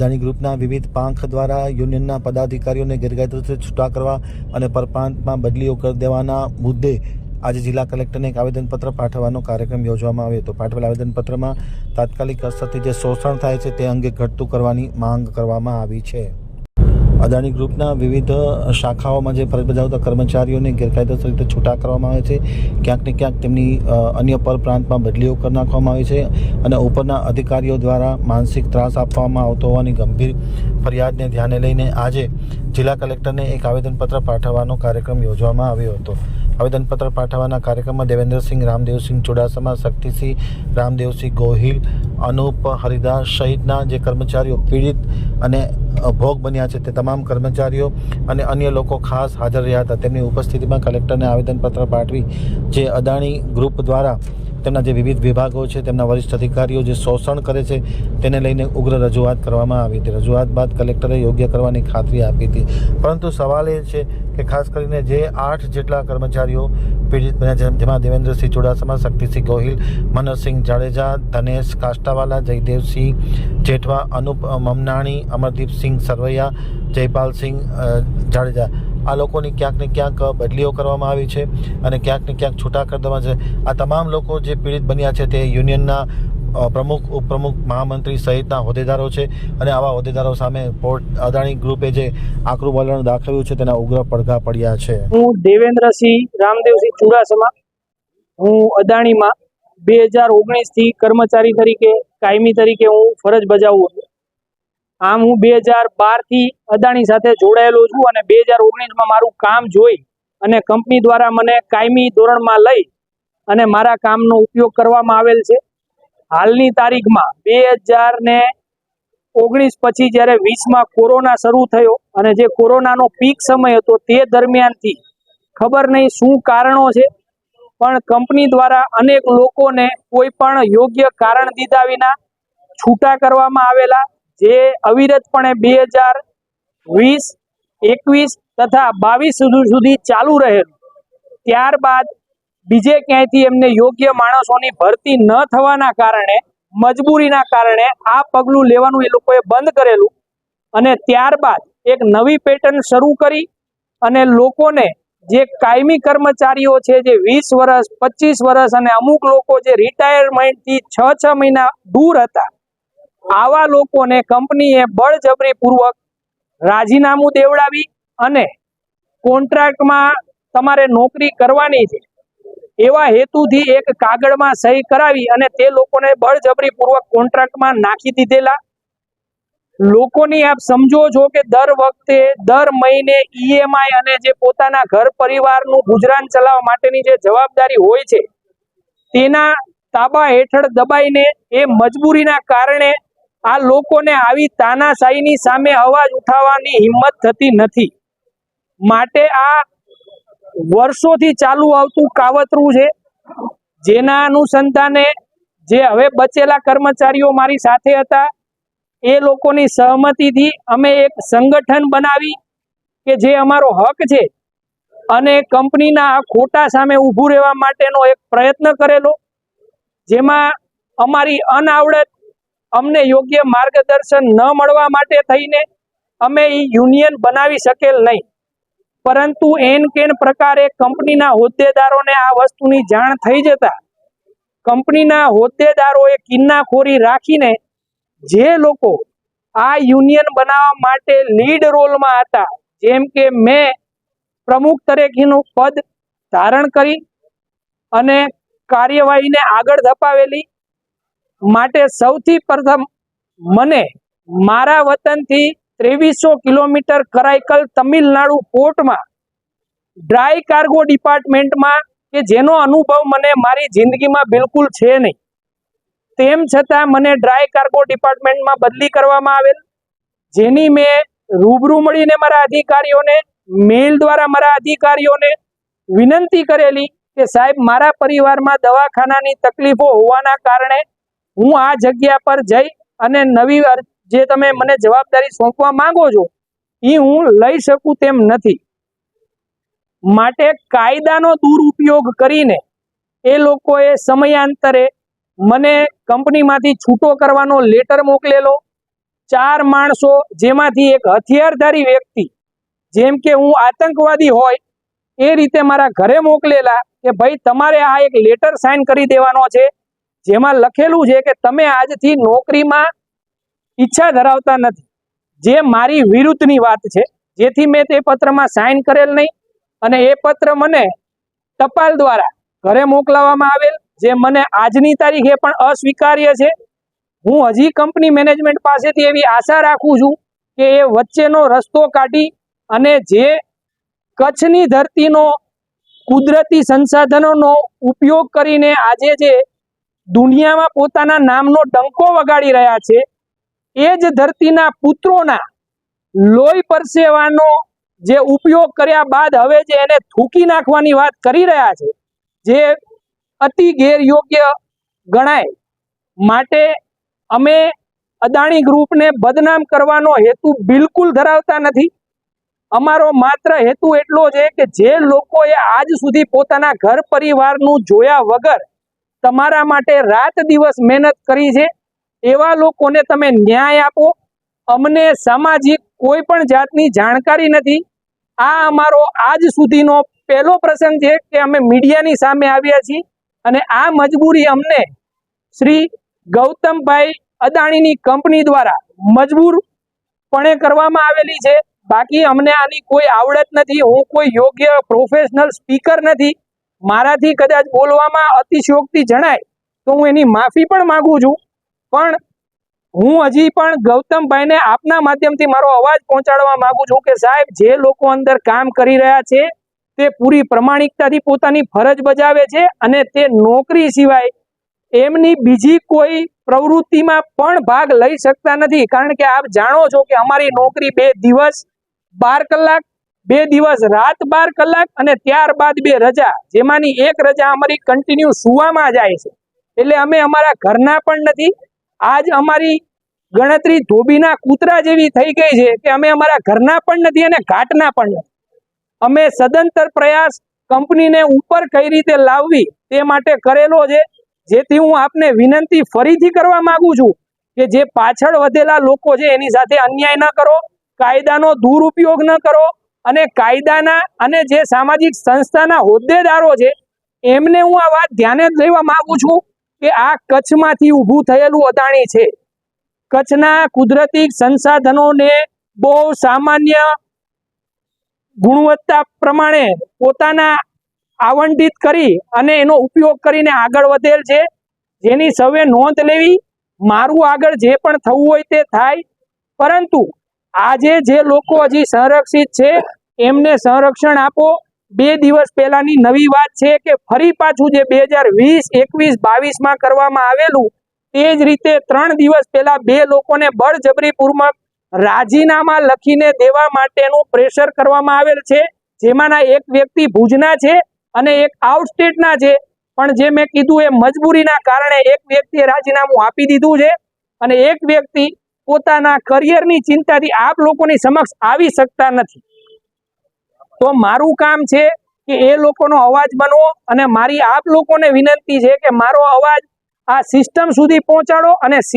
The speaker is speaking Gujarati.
અદાણી ગ્રુપના વિવિધ પાંખ દ્વારા યુનિયનના પદાધિકારીઓને ગેરકાયદેસર છૂટા કરવા અને પરપ્રાંતમાં બદલીઓ કરી દેવાના મુદ્દે આજે જિલ્લા કલેક્ટરને એક આવેદનપત્ર પાઠવવાનો કાર્યક્રમ યોજવામાં આવ્યો હતો. પાઠવેલ આવેદનપત્રમાં તાત્કાલિક અસરથી જે શોષણ થાય છે તે અંગે ઘટતું કરવાની માંગ કરવામાં આવી છે. અદાણી ગ્રુપના વિવિધ શાખાઓમાં જે ફરજ બજાવતા કર્મચારીઓને ગેરકાયદેસર રીતે છૂટા કરવામાં આવે છે. ક્યાંક ને ક્યાંક તેમની અન્ય અન્ય પરપ્રાંતમાં બદલીઓ કરી નાખવામાં આવી છે અને ઉપરના અધિકારીઓ દ્વારા માનસિક ત્રાસ આપવામાં આવતો હોવાની ગંભીર ફરિયાદને ધ્યાને લઈને આજે જિલ્લા કલેક્ટરને એક આવેદનપત્ર પાઠવવાનો કાર્યક્રમ યોજવામાં આવ્યો હતો. આવેદનપત્ર પાઠવવાના કાર્યક્રમમાં દેવેન્દ્રસિંહ રામદેવસિંહ ચુડાસમા, શક્તિસિંહ રામદેવસિંહ ગોહિલ, અનુપ હરિદાસ સહિતના જે કર્મચારીઓ, પીડિત અને ભોગ બન્યા છે તે તમામ કર્મચારીઓ અને અન્ય લોકો ખાસ હાજર રહ્યા હતા. તેમની ઉપસ્થિતિમાં કલેક્ટરને આવેદનપત્ર પાઠવી જે અદાણી ગ્રુપ દ્વારા તેમના જે વિવિધ વિભાગો છે, તેમના વરિષ્ઠ અધિકારીઓ જે શોષણ કરે છે, તેને લઈને ઉગ્ર રજૂઆત કરવામાં આવી હતી. રજૂઆત બાદ કલેક્ટરે યોગ્ય કરવાની ખાતરી આપી હતી. પરંતુ સવાલ એ છે કે ખાસ કરીને જે આઠ જેટલા કર્મચારીઓ પીડિત બન્યા જેમાં દેવેન્દ્રસિંહ ચુડાસમા, શક્તિસિંહ ગોહિલ મનોજસિંહ જાડેજા, ધનેશ કાષ્ટાવાલા, જયદેવસિંહ જેઠવા, અનુપ મમનાણી, અમરદીપસિંહ સરવૈયા, જયપાલસિંહ જાડેજા આ લોકોની ક્યાંક ને ક્યાંક બદલીઓ કરવામાં આવી છે અને ક્યાંક ને ક્યાંક છૂટા કરી દેવામાં છે. આ તમામ લોકો જે પીડિત બન્યા છે તે યુનિયનના પ્રમુખ, ઉપપ્રમુખ, મહામંત્રી સહિતના હોદ્દેદારો છે અને આવા હોદ્દેદારો સામે પોર્ટ, અદાણી ગ્રુપે જે આકરું વલણ દાખવ્યું છે તેના ઉગ્ર પડઘા પડ્યા છે. હું દેવેન્દ્રસિંહ રામદેવસિંહ ચુડાસમા, હું અદાણીમાં બે હજાર ઓગણીસથી કર્મચારી તરીકે, કાયમી તરીકે હું ફરજ બજાવું છું. આમ હું બે હજાર બારથી અદાણી સાથે જોડાયેલો છું અને બે હજાર ઓગણીસમાં મારું કામ જોઈ અને કંપની દ્વારા મને કાયમી ધોરણમાં લઈ અને મારા કામનો ઉપયોગ કરવામાં આવેલ છે. હાલની તારીખમાં બે હજાર ને ઓગણીસ પછી જ્યારે વીસમાં કોરોના શરૂ થયો અને જે કોરોનાનો પીક સમય હતો તે દરમિયાનથી ખબર નહીં શું કારણો છે, પણ કંપની દ્વારા અનેક લોકોને કોઈ પણ યોગ્ય કારણ દીધા વિના છૂટા કરવામાં આવેલા જે અવિરતપણે બે હજાર વીસ, એકવીસ તથા બાવીસ સુધી ચાલુ રહેલું. ત્યારબાદ બીજે ક્યાંયથી એમને યોગ્ય માણસોની ભરતી ન થવાના કારણે, મજબૂરીના કારણે આ પગલું લેવાનું એ લોકોએ બંધ કરેલું અને ત્યારબાદ એક નવી પેટર્ન શરૂ કરી અને લોકોને જે કાયમી કર્મચારીઓ છે, જે વીસ વર્ષ, પચીસ વર્ષ અને અમુક લોકો જે રિટાયરમેન્ટથી છ છ મહિના દૂર હતા આવા લોકોને કંપનીએ બળજબરીપૂર્વક રાજીનામું દેવડાવી અને કોન્ટ્રાક્ટમાં તમારે નોકરી કરવાની છે. એવા હેતુથી એક કાગળમાં સહી કરાવી અને તે લોકોને બળજબરીપૂર્વક કોન્ટ્રાક્ટમાં નાખી દીધેલા. લોકોની આપ સમજો છો કે દર વખતે, દર મહિને ઈએમઆઈ અને જે પોતાના ઘર પરિવારનું ગુજરાન ચલાવવા માટેની જે જવાબદારી હોય છે, તેના તાબા હેઠળ દબાઈને એ મજબૂરીના કારણે આ લોકોને આવી તાનાશાહીની સામે અવાજ ઉઠાવવાની હિંમત થતી નથી. માટે આ વર્ષોથી ચાલુ આવતું કાવતરું છે, જેના અનુસંધાને જે હવે બચેલા કર્મચારીઓ મારી સાથે હતા, એ લોકોની સહમતિથી અમે એક સંગઠન બનાવી કે જે અમારો હક છે અને કંપનીના આ ખોટા સામે ઊભું રહેવા માટેનો એક પ્રયત્ન કરેલો, જેમાં અમારી અનાવડત અમને યોગ્ય માર્ગદર્શન ન મળવા માટે થઈને અમે એ યુનિયન બનાવી શકેલ નહીં. પરંતુ એન કેન પ્રકારે કંપનીના હોદ્દેદારોને આ વસ્તુની જાણ થઈ જતા કંપનીના હોદ્દેદારોએ કિન્નાખોરી રાખીને જે લોકો આ યુનિયન બનાવવા માટે લીડ રોલમાં હતા, જેમ કે મેં પ્રમુખ તરીકેનું પદ ધારણ કરી અને કાર્યવાહીને આગળ ધપાવેલી માટે સૌથી પ્રથમ મને મારા વતનથી ત્રેવીસો કિલોમીટર કરાઈકલ તમિલનાડુ પોર્ટમાં ડ્રાય કાર્ગો ડિપાર્ટમેન્ટમાં કે જેનો અનુભવ મને મારી જિંદગીમાં બિલકુલ છે નહીં. તેમ છતાં મને ડ્રાય કાર્ગો ડિપાર્ટમેન્ટમાં બદલી કરવામાં આવેલ, જેની મેં રૂબરૂ મળીને મારા અધિકારીઓને મેઇલ દ્વારા મારા અધિકારીઓને વિનંતી કરેલી કે સાહેબ, મારા પરિવારમાં દવાખાનાની તકલીફો હોવાના કારણે હું આ જગ્યા પર જઈ અને નવી જે તમે મને જવાબદારી સોંપવા માંગો છો એ હું લઈ શકું તેમ નથી. માટે કાયદાનો દુરુપયોગ કરીને એ લોકોએ સમયાંતરે મને કંપનીમાંથી છૂટો કરવાનો લેટર મોકલેલો. ચાર માણસો જેમાંથી એક હથિયારધારી વ્યક્તિ, જેમ કે હું આતંકવાદી હોય, એ રીતે મારા ઘરે મોકલેલા કે ભાઈ તમારે આ એક લેટર સાઇન કરી દેવાનો છે. જેમાં લખેલું છે કે તમે આજથી નોકરીમાં ઈચ્છા ધરાવતા નથી. જે મારી વિરુદ્ધની વાત છે, જેથી મેં તે પત્રમાં સાઇન કરેલ નહીં અને એ પત્ર મને ટપાલ દ્વારા ઘરે મોકલાવવામાં આવેલ, જે મને આજની તારીખે પણ અસ્વીકાર્ય છે. હું હજી કંપની મેનેજમેન્ટ પાસેથી એવી આશા રાખું છું કે એ વચ્ચેનો રસ્તો કાઢી અને જે કચ્છની ધરતીનો કુદરતી સંસાધનોનો ઉપયોગ કરીને આજે જે દુનિયામાં પોતાના નામનો ડંકો વગાડી રહ્યા છે. એ જ ધરતીના પુત્રોના લોહી પરસેવાનો જે ઉપયોગ કર્યા બાદ હવે જે એને થૂકી નાખવાની વાત કરી રહ્યા છે, જે અતિ ગેરયોગ્ય ગણાય. માટે અમે અદાણી ગ્રુપને બદનામ કરવાનો હેતુ બિલકુલ ધરાવતા નથી. અમારો માત્ર હેતુ એટલો છે કે જે લોકોએ આજ સુધી પોતાના ઘર પરિવારનું જોયા વગર તમારા માટે રાત દિવસ મહેનત કરી છે. એવા લોકોને તમે ન્યાય આપો. અમને સામાજિક કોઈ પણ જાતની જાણકારી નથી. આ અમારો આજ સુધીનો પહેલો પ્રસંગ છે કે અમે મીડિયાની સામે આવ્યા છીએ અને આ મજબૂરી અમને શ્રી ગૌતમભાઈ અદાણીની કંપની દ્વારા મજબૂરપણે કરવામાં આવેલી છે. બાકી અમને આની કોઈ આવડત નથી. હું કોઈ યોગ્ય પ્રોફેશનલ સ્પીકર નથી. મારાથી કદાચ બોલવામાં અતિશયોક્તિ જણાય તો હું એની માફી પણ માંગુ છું. પણ હું હજી પણ ગૌતમભાઈને આપના માધ્યમથી મારો અવાજ પહોંચાડવા માંગુ છું કે સાહેબ, જે લોકો અંદર કામ કરી રહ્યા છે, તે પૂરી પ્રમાણિકતાથી પોતાની ફરજ બજાવે છે અને તે નોકરી સિવાય એમની બીજી કોઈ પ્રવૃત્તિમાં પણ ભાગ લઈ શકતા નથી. કારણ કે આપ જાણો છો કે અમારી નોકરી બે દિવસ, બાર કલાક બે દિવસ રાત બાર કલાક અને ત્યારબાદ બે રજા. જેમાંની એક રજા અમારી કન્ટિન્યુ સુવામાં જાય છે. એટલે અમે અમારા ઘરના પણ નથી. આજ અમારી ગણતરી ધોબીના કૂતરા જેવી થઈ ગઈ છે કે અમે અમારા ઘરના પણ નથી અને ઘાટના પણ નથી. અમે સદંતર પ્રયાસ કંપનીને ઉપર કઈ રીતે લાવવી તે માટે કરેલો છે. જેથી હું આપને વિનંતી ફરીથી કરવા માંગુ છું કે જે પાછળ વધેલા લોકો છે એની સાથે અન્યાય ન કરો, કાયદાનો દુરુપયોગ ન કરો અને કાયદાના અને જે સામાજિક સંસ્થાના હોદ્દેદારો છે, એમને હું આ વાત ધ્યાને જ લેવા માંગુ છું કે આ કચ્છમાંથી ઊભું થયેલું અદાણી છે. કચ્છના કુદરતી સંસાધનોને બહુ સામાન્ય ગુણવત્તા પ્રમાણે પોતાના આવંટિત કરી અને એનો ઉપયોગ કરીને આગળ વધેલ છે. જેની સૌએ નોંધ લેવી, મારું આગળ જે પણ થવું હોય તે થાય. પરંતુ આજે જે લોકો હજી સંરક્ષિત છે, એમને સંરક્ષણ આપો. બે દિવસ પહેલાની નવી વાત છે કે ફરી પાછું જે બે હજાર વીસ, એકવીસ, બાવીસમાં કરવામાં આવેલું, તે જ રીતે ત્રણ દિવસ પહેલા બે લોકોને બળજબરીપૂર્વક રાજીનામા લખીને દેવા માટેનું પ્રેશર કરવામાં આવેલ છે. જેમાંના એક વ્યક્તિ ભુજના છે અને એક આઉટસ્ટેટના છે. પણ જે મેં કીધું એ મજબૂરીના કારણે એક વ્યક્તિએ રાજીનામું આપી દીધું છે અને એક વ્યક્તિ પોતાના કરિયરની ચિંતાથી આપ લોકોની સમક્ષ આવી શકતા નથી. તો મારું કામ છે કે એ લોકોનો અવાજ બનવો અને મારી આપ લોકોને વિનંતી છે કે મારો અવાજ આ સિસ્ટમ સુધી પહોંચાડો અને